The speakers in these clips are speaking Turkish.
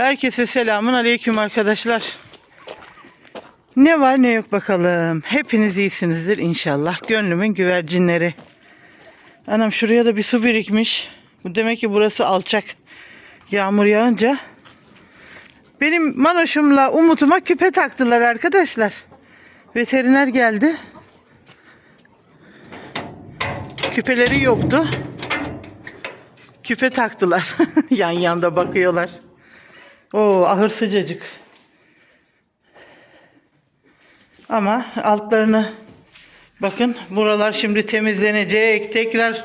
Herkese selamun aleyküm arkadaşlar. Ne var ne yok bakalım. Hepiniz iyisinizdir inşallah. Gönlümün güvercinleri. Anam şuraya da bir su birikmiş. Bu demek ki burası alçak. Yağmur yağınca. Benim Manoş'umla Umut'uma küpe taktılar arkadaşlar. Veteriner geldi. Küpeleri yoktu. Küpe taktılar. Yan yanda bakıyorlar. Oo ahır sıcacık. Ama altlarını bakın buralar şimdi temizlenecek. Tekrar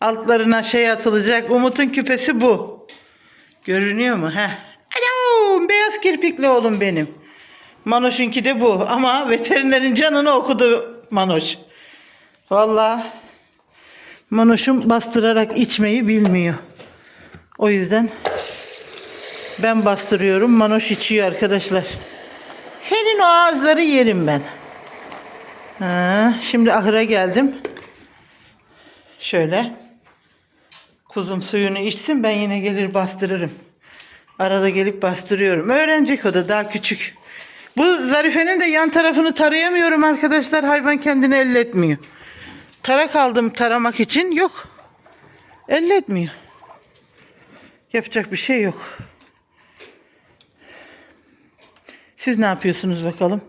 altlarına şey atılacak. Umut'un küpesi bu. Görünüyor mu? Heh. Alo, beyaz kirpikli oğlum benim. Manoş'unki de bu. Ama veterinerin canını okudu Manoş. Vallahi Manoş'um bastırarak içmeyi bilmiyor. O yüzden ben bastırıyorum. Manoş içiyor arkadaşlar. Senin o ağızları yerim ben. Ha, şimdi ahıra geldim. Şöyle. Kuzum suyunu içsin ben yine gelir bastırırım. Arada gelip bastırıyorum. Öğrenecek o da daha küçük. Bu zarifenin de yan tarafını tarayamıyorum arkadaşlar. Hayvan kendini elletmiyor. Tarak aldım taramak için. Yok. Elletmiyor. Yapacak bir şey yok. Siz ne yapıyorsunuz bakalım?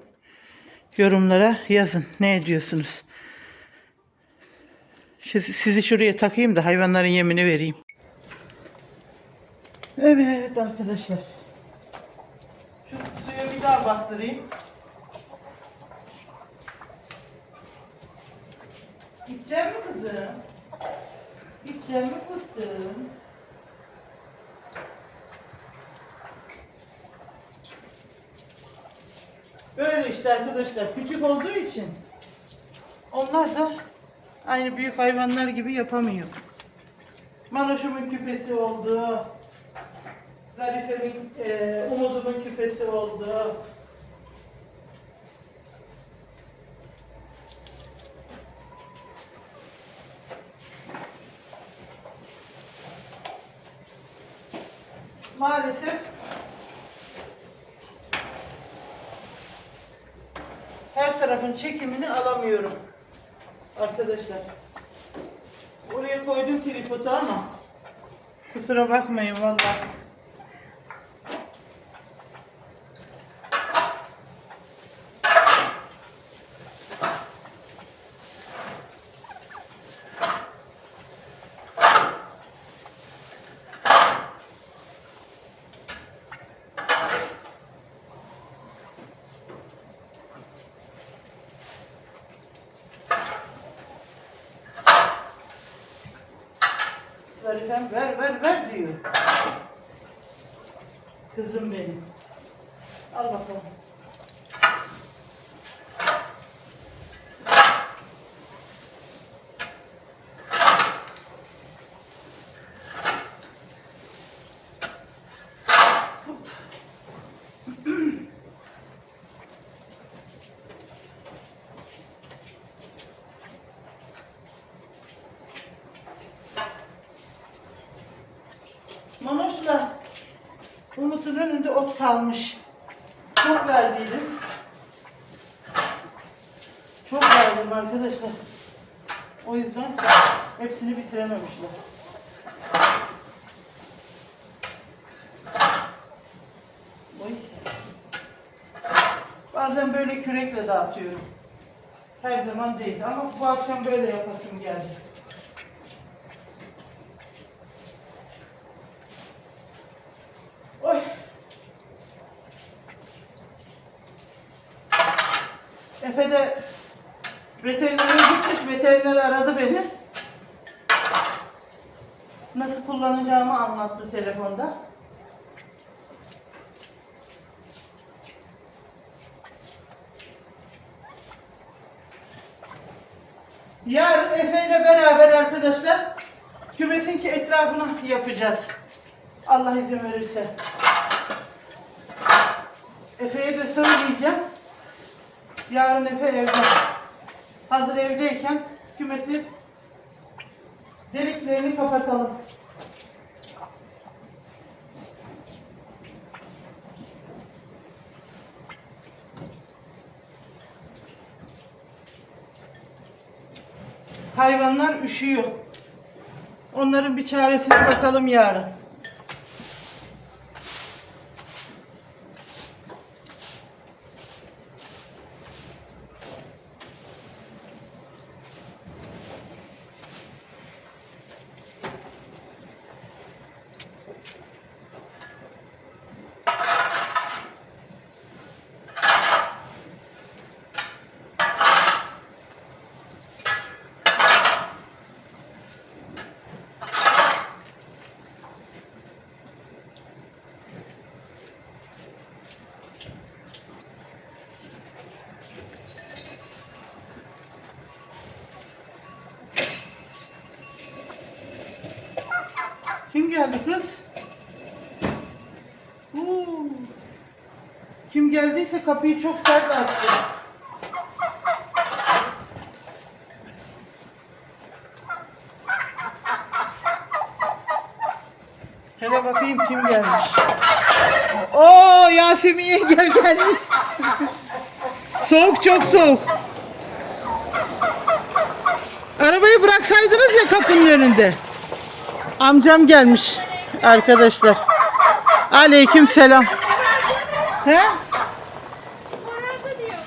Yorumlara yazın. Ne ediyorsunuz? Siz- Sizi şuraya takayım da hayvanların yemini vereyim. Evet arkadaşlar. Şu suyu bir daha bastırayım. Gideceğim mi kızım? Gideceğim mi fıstığım? Böyle işte arkadaşlar küçük olduğu için onlar da aynı büyük hayvanlar gibi yapamıyor. Manoşumun küpesi oldu. Zarife'min, e, Umud'umun küpesi oldu. Maalesef her tarafın çekimini alamıyorum. Arkadaşlar. Oraya koydum tripodu ama kusura bakmayın vallahi. Zarifem ver ver ver diyor. Kızım benim. Al bakalım. Manoş'la Umut'un önünde ot kalmış. Çok verdiydim. Çok verdim arkadaşlar. O yüzden hepsini bitirememişler. Bazen böyle kürekle dağıtıyorum. Her zaman değil ama bu akşam böyle yapasım geldi. Efe'ye de söyleyeceğim. Yarın Efe evde. Hazır evdeyken kümesi deliklerini kapatalım. Hayvanlar üşüyor. Onların bir çaresine bakalım yarın. Geldiyse kapıyı çok sert açtı. Hele bakayım kim gelmiş. Oo Yasemin yengel gelmiş. soğuk çok soğuk. Arabayı bıraksaydınız ya kapının önünde. Amcam gelmiş arkadaşlar. Aleyküm selam. He? Karardı diyor.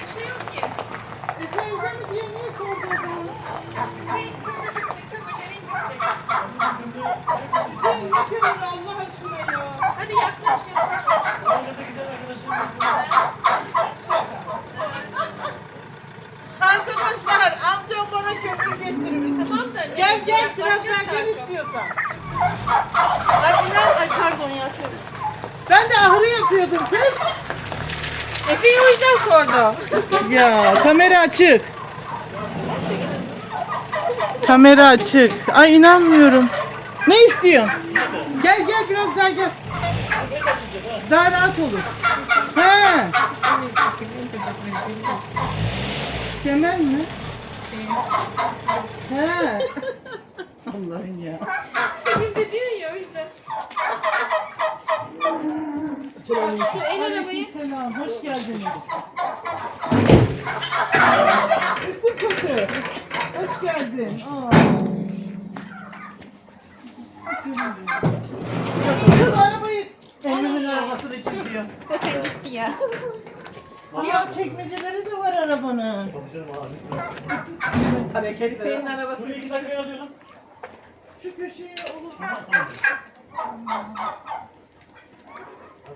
Bir şey yok ki. Şey, kömürlerin gidecek. Hadi yaklaş yaklaş. Arkadaşlar amcam bana köprü getirmiş. Tamam da. Gel gel biraz yaklaşacak daha gel daha çok. istiyorsan. Ay inan ay pardon Yasemin. Ben de ahırı yapıyordum kız. Efe'yi o yüzden sordum. Ya kamera açık. Kamera açık. Ay inanmıyorum. Ne istiyorsun? Gel gel biraz daha gel. Daha rahat olur. He. Kemer mi? He. Allah'ım ya. Şekilde diyor ya o yüzden. Şu el arabayı. Selam, hoş geldiniz. Üstün kötü. Hoş geldin. Aa. Kız arabayı Emre'nin arabasını çekiyor. Zaten gitti ya. Ya çekmeceleri de var arabanın. Hareketli. Senin arabası. Buraya iki dakikaya alıyorum. Şu köşeye olur.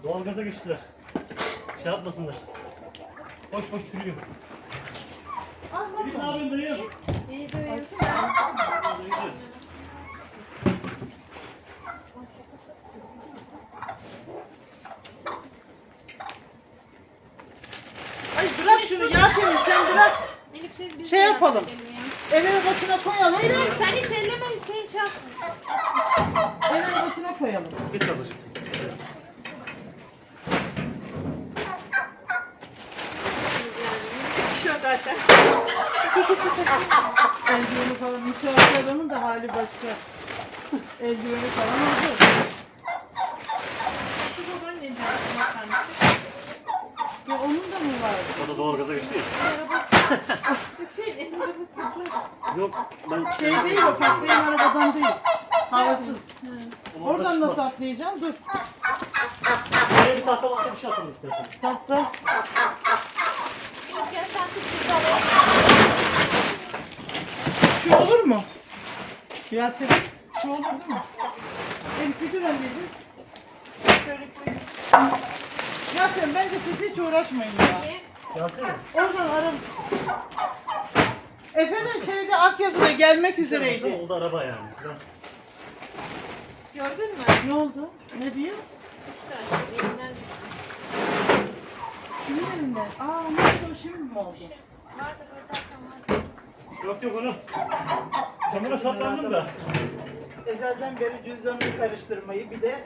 Doğalgaza geçtiler. Şey yapmasınlar. Boş boş çürüyor. Bir ne yapıyorsun dayı? İyi duyuyorsun. Ay bırak şunu Yasemin sen bırak. Elif siz biz Şey de yapalım. edelim ya. El arabasına koyalım. Hayır hayır sen hiç elleme Hüseyin çalsın. El arabasına koyalım. Geç ablacığım. Zaten. Eldiveni falan inşaat adamın da hali başka. Eldiveni falan oldu. Şu baban ne diyor? Ya onun da mı var? O da doğalgaza geçti ya. Hüseyin elinde bu Yok ben Şey değil o patlayan arabadan değil. Havasız. Onu Oradan nasıl atlayacağım? Dur. Buraya bir tahta varsa bir şey atalım istersen. Tahta. Yok gel sen tut şurada alalım. Şu olur mu? Yasemin. Şu olur değil mi? El küçük anneciğim. Şöyle koyayım. Yasemin bence siz hiç uğraşmayın ya. Niye? Yasemin. Oradan arım. Efe de şeyde Akyazı'da gelmek üzereydi. Oldu araba yani. Biraz Gördün mü? Ne oldu? Ne diyor? Düştü aşağı. Elinden düştü. Kimin elinde? Aa ne oldu? Şimdi mi oldu? Yok yok oğlum. Kamera saplandım da. Ezelden beri cüzdanını karıştırmayı bir de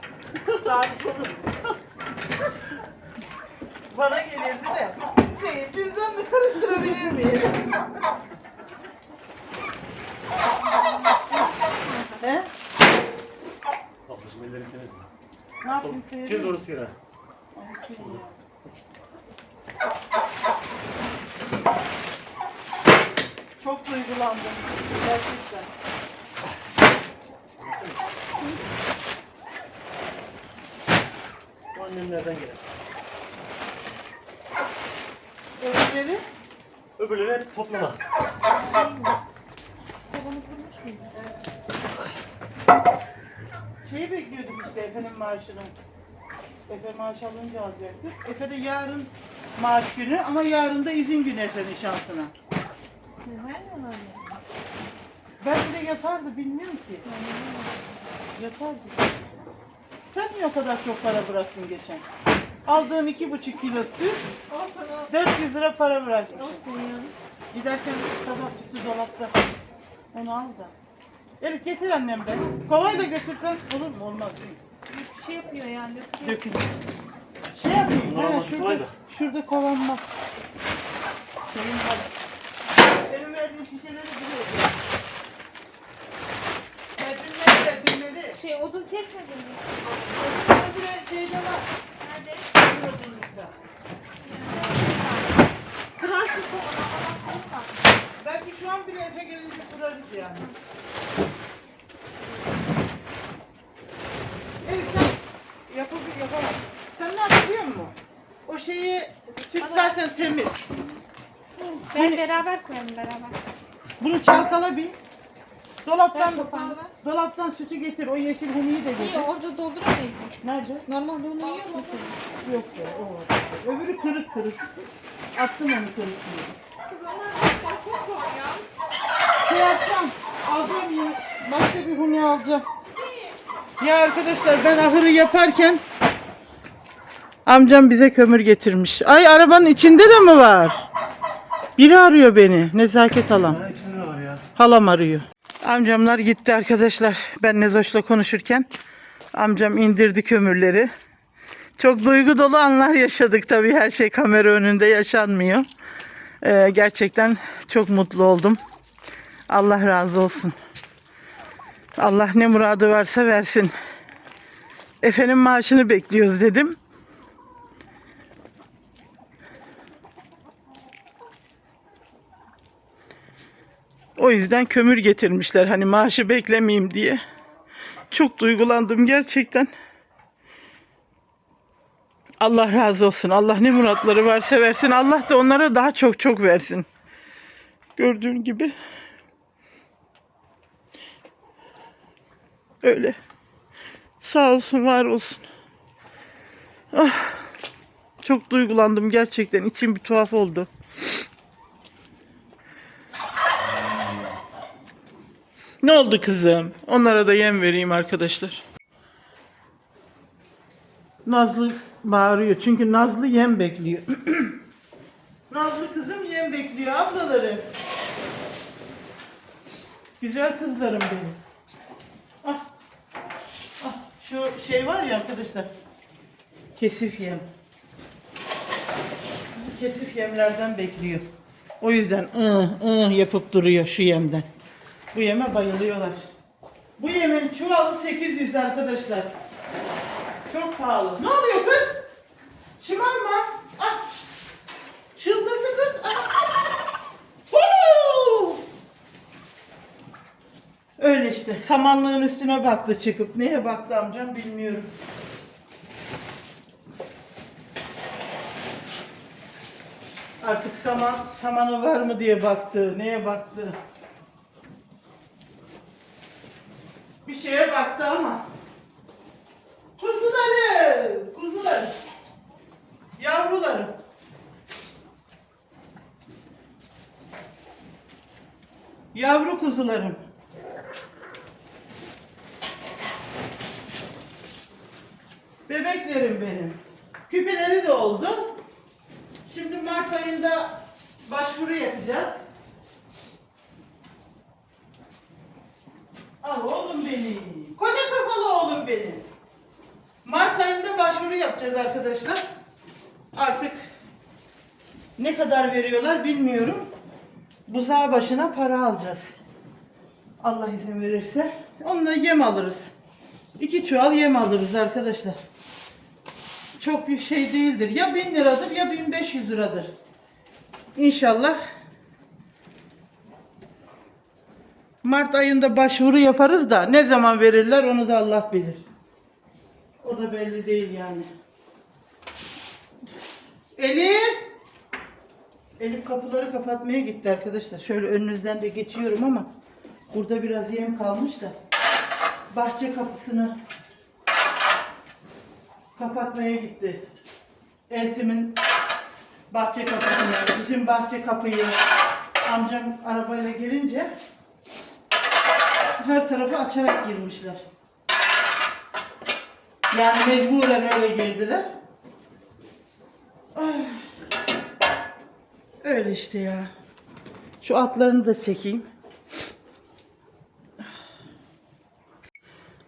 saat sonu. Bana gelirdi de Hüseyin cüzdanını karıştırabilir miyim? He? Ablacığım ellerin temiz mi? Ne yapayım Gir Hüseyin? doğru sigara. Ay, Hüseyin ya. Çok duygulandım. Gerçekten. Bu annemlerden gelen. Öbürleri Öbürleri toplama. Sobanı kurmuş muydu? şeyi bekliyorduk işte Efe'nin maaşını. Efe maaş alınca alacaktık. Efe de yarın maaş günü ama yarın da izin günü Efe'nin şansına. Ne vermiyorlar mı? Belki de yatardı bilmiyorum ki. Yatardı. Sen niye o kadar çok para bıraktın geçen? Aldığın iki buçuk kilo süt, Olsun 400 lira para bırakmışsın. Giderken sabah çıktı dolapta. Onu al da. Elif getir annem be. Kovayı da götürsen olur mu? Olmaz? Bir şey yapıyor yani. döküyor. Şey yapayım. Ha, şurada, şurada kovan var. Senin var. Senin verdiğin şişeleri biliyorum. Tedbirleri, tedbirleri. Şey odun kesmedin mi? Buraya şeyde var. Nerede? Şurada. Kırarsın bak. Belki şu an bile Efe gelince kurarız yani. Evet sen yapabilir yapamazsın. Sen ne yapıyor musun? O şeyi süt zaten temiz. Ben beraber koyalım beraber. Bunu çalkala bir. Dolaptan dolaptan sütü getir. O yeşil de İyi getir. orada dolduramayız mı? Nerede? Normalde onu yiyor musun? Yok ya o var. Öbürü kırık kırık. Attım onu kırık. Kız onlar çok zor ya. Şey yapacağım. Alacağım ya. Başka bir huni alacağım. Ya arkadaşlar ben ahırı yaparken amcam bize kömür getirmiş. Ay arabanın içinde de mi var? Biri arıyor beni. Nezaket halam. Ha içinde var ya. Halam arıyor. Amcamlar gitti arkadaşlar. Ben Nezoş'la konuşurken amcam indirdi kömürleri. Çok duygu dolu anlar yaşadık tabii. Her şey kamera önünde yaşanmıyor. Ee, gerçekten çok mutlu oldum. Allah razı olsun. Allah ne muradı varsa versin. Efe'nin maaşını bekliyoruz dedim. O yüzden kömür getirmişler hani maaşı beklemeyeyim diye. Çok duygulandım gerçekten. Allah razı olsun. Allah ne muratları varsa versin. Allah da onlara daha çok çok versin. Gördüğün gibi. Öyle. Sağ olsun, var olsun. Ah, çok duygulandım gerçekten. İçim bir tuhaf oldu. Ne oldu kızım? Onlara da yem vereyim arkadaşlar. Nazlı bağırıyor çünkü Nazlı yem bekliyor. Nazlı kızım yem bekliyor ablaları. Güzel kızlarım benim. Ah. Ah, şu şey var ya arkadaşlar. Kesif yem. Kesif yemlerden bekliyor. O yüzden ıh ıh yapıp duruyor şu yemden. Bu yeme bayılıyorlar. Bu yemin çuvalı 800 arkadaşlar. Çok pahalı. Ne oluyor kız? Şımarma. Ah. Çıldırdı kız. Öyle işte. Samanlığın üstüne baktı çıkıp. Neye baktı amcam bilmiyorum. Artık saman, samanı var mı diye baktı. Neye baktı? Bir şeye baktı ama. Kuzularım, kuzularım. Yavrularım. Yavru kuzularım. Bebeklerim benim. Küpeleri de oldu. Şimdi Mart ayında başvuru yapacağız. Al oğlum benim. Koca kafalı oğlum benim. Mart ayında başvuru yapacağız arkadaşlar. Artık ne kadar veriyorlar bilmiyorum. Buzağı başına para alacağız. Allah izin verirse. Onunla yem alırız. İki çuval yem alırız arkadaşlar. çok bir şey değildir. Ya 1000 liradır ya 1500 liradır. İnşallah Mart ayında başvuru yaparız da ne zaman verirler onu da Allah bilir. O da belli değil yani. Elif! Elif kapıları kapatmaya gitti arkadaşlar. Şöyle önünüzden de geçiyorum ama burada biraz yem kalmış da bahçe kapısını kapatmaya gitti. Eltimin bahçe kapısını, bizim bahçe kapıyı amcam arabayla girince her tarafı açarak girmişler. Yani mecburen öyle girdiler. Ay. Öyle işte ya. Şu atlarını da çekeyim.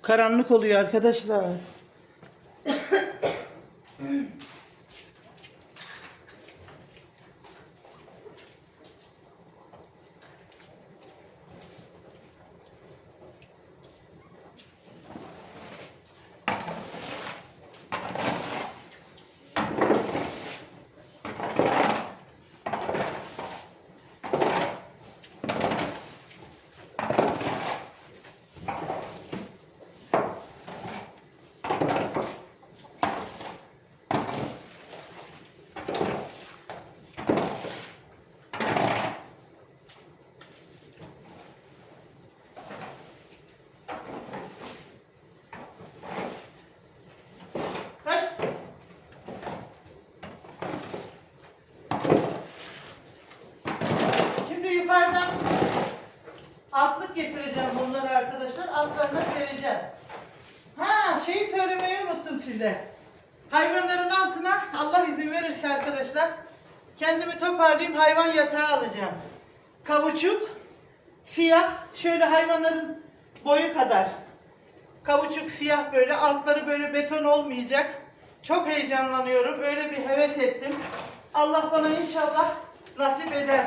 Karanlık oluyor arkadaşlar. Kaç. Şimdi yukarıdan altlık getireceğim bunları arkadaşlar. Altlarına sereceğim. Ha şeyi söylemeyi unuttum size. Hayvanların altına Allah izin verirse arkadaşlar kendimi toparlayayım hayvan yatağı alacağım. Kavuçuk, siyah şöyle hayvanların boyu kadar. Kavuçuk siyah böyle altları böyle beton olmayacak. Çok heyecanlanıyorum. Öyle bir heves ettim. Allah bana inşallah nasip eder.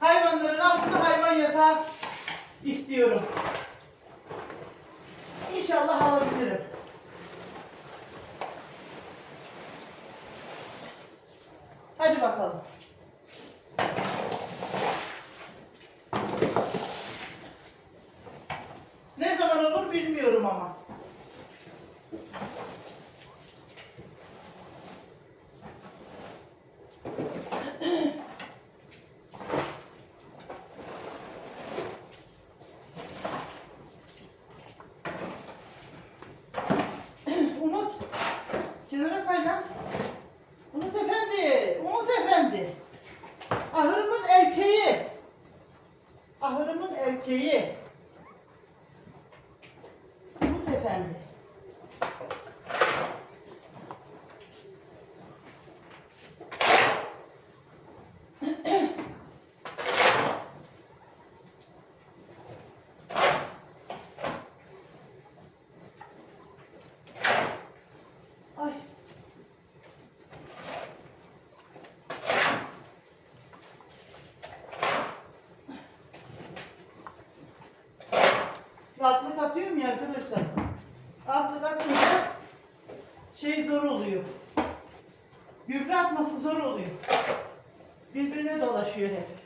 Hayvanların altına hayvan yatağı istiyorum. İnşallah alabilirim. Hadi bakalım. Q 一。Atlık atıyorum ya arkadaşlar. Atlık atınca şey zor oluyor. Gübre atması zor oluyor. Birbirine dolaşıyor hep.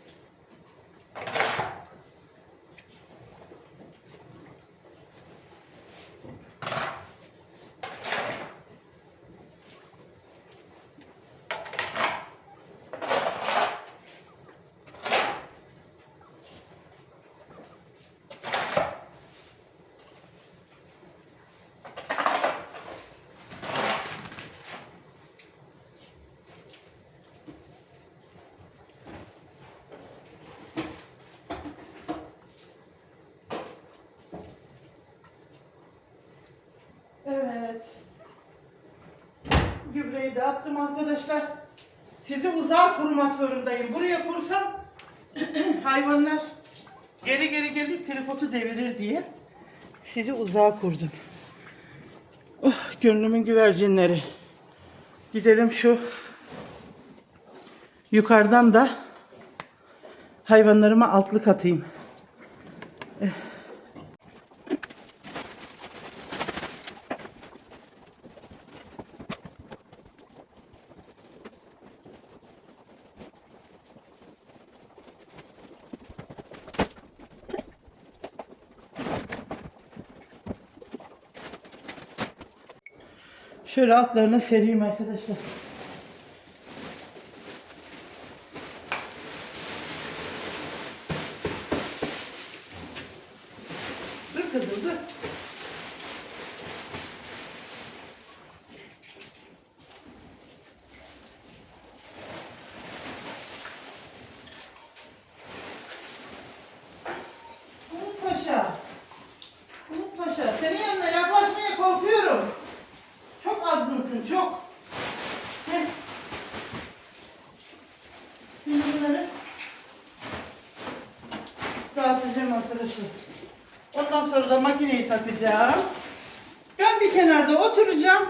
Evet. Gübreyi de attım arkadaşlar. Sizi uzağa kurmak zorundayım. Buraya kursam hayvanlar geri geri gelir tripodu devirir diye sizi uzağa kurdum. Oh, gönlümün güvercinleri. Gidelim şu yukarıdan da hayvanlarıma altlık atayım. Şöyle altlarına sereyim arkadaşlar. Dur kızım dur. Umut Paşa. Umut Paşa senin yanına yaklaşmaya korkuyorum. Çok azgınsın çok. Heh. Şimdi bunları dağıtacağım arkadaşlar. Ondan sonra takacağım. Ben bir kenarda oturacağım.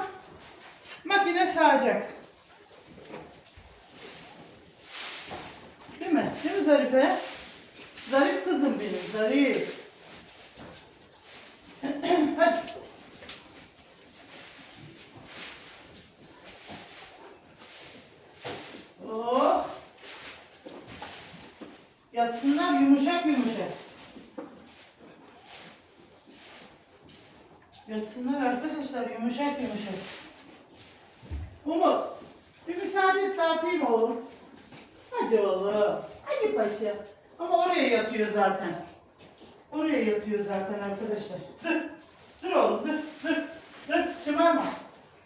Makine sağacak. Değil mi? Değil mi Zarife? Zarif kızım benim, zarif. Hadi. Oh. Yatsınlar yumuşak yumuşak. Yatsınlar arkadaşlar yumuşak yumuşak. Umut, bir müsaade dağıtayım oğlum. Hadi oğlum. Hadi paşa. Ama oraya yatıyor zaten. Oraya yatıyor zaten arkadaşlar. Dur. Dur oğlum dur. Dur. Dur. Şımarma.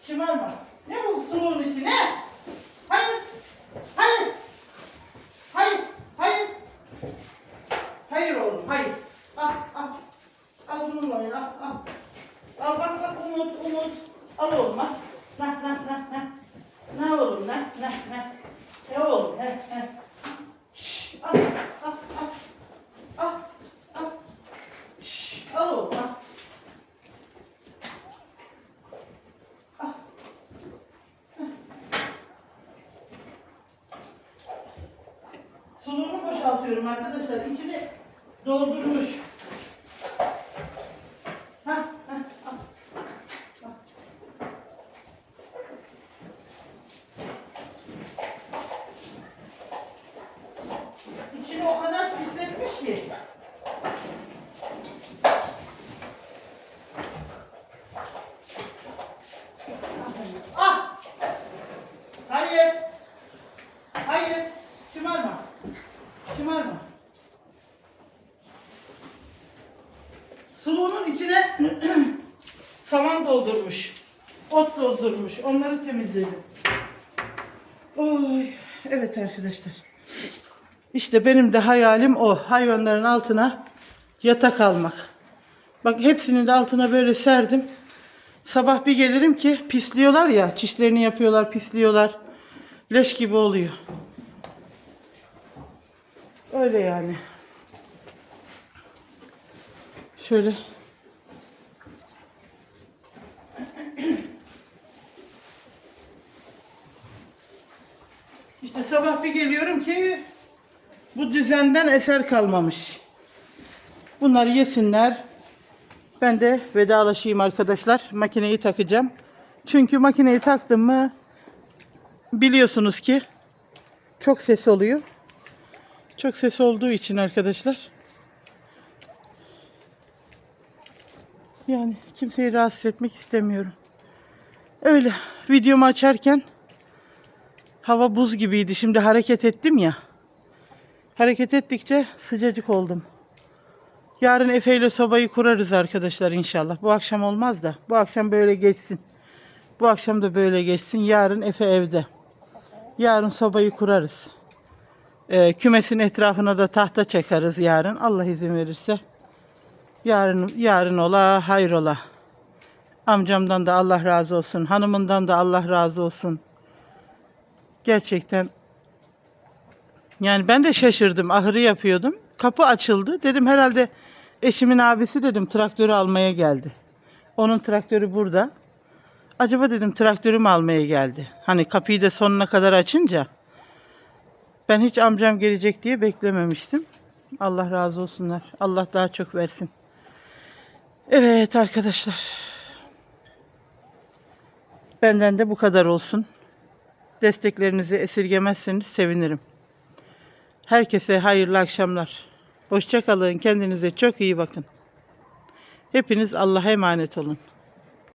Şımarma. Ne bu suluğun içi ne? Hayır. Hayır. Hayır. Hayır. Hayır oğlum hayır. Al al. Al bununla oyna al al. Al bak bak Umut Umut. Al oğlum al. Nah nah nah nah. Ne oğlum ne ne ne. Ne oğlum he he. Şşş, al al al. Al al. Şşş, al oğlum al. Al. Suluğunu boşaltıyorum arkadaşlar. İçini doldurmuş. Hah, hah, al. Al. İçini o kadar pisletmiş ki. Ah! Hayır. Hayır. Şımarma. Şımarma. Suluğunun içine saman doldurmuş. Ot doldurmuş. Onları temizledim. Oy. Evet arkadaşlar. İşte benim de hayalim o. Hayvanların altına yatak almak. Bak hepsini de altına böyle serdim. Sabah bir gelirim ki pisliyorlar ya. Çişlerini yapıyorlar, pisliyorlar. Leş gibi oluyor. Öyle yani. Şöyle. İşte sabah bir geliyorum ki bu düzenden eser kalmamış. Bunları yesinler. Ben de vedalaşayım arkadaşlar. Makineyi takacağım. Çünkü makineyi taktım mı biliyorsunuz ki çok ses oluyor. Çok ses olduğu için arkadaşlar. Yani kimseyi rahatsız etmek istemiyorum. Öyle videomu açarken hava buz gibiydi. Şimdi hareket ettim ya. Hareket ettikçe sıcacık oldum. Yarın Efe ile sobayı kurarız arkadaşlar inşallah. Bu akşam olmaz da. Bu akşam böyle geçsin. Bu akşam da böyle geçsin. Yarın Efe evde. Yarın sobayı kurarız. Ee, kümesin etrafına da tahta çekarız yarın. Allah izin verirse. Yarın yarın ola hayır ola. Amcamdan da Allah razı olsun. Hanımından da Allah razı olsun. Gerçekten yani ben de şaşırdım. Ahırı yapıyordum. Kapı açıldı. Dedim herhalde eşimin abisi dedim traktörü almaya geldi. Onun traktörü burada. Acaba dedim traktörü mü almaya geldi? Hani kapıyı da sonuna kadar açınca ben hiç amcam gelecek diye beklememiştim. Allah razı olsunlar. Allah daha çok versin. Evet arkadaşlar. Benden de bu kadar olsun. Desteklerinizi esirgemezseniz sevinirim. Herkese hayırlı akşamlar. Hoşça kalın. Kendinize çok iyi bakın. Hepiniz Allah'a emanet olun.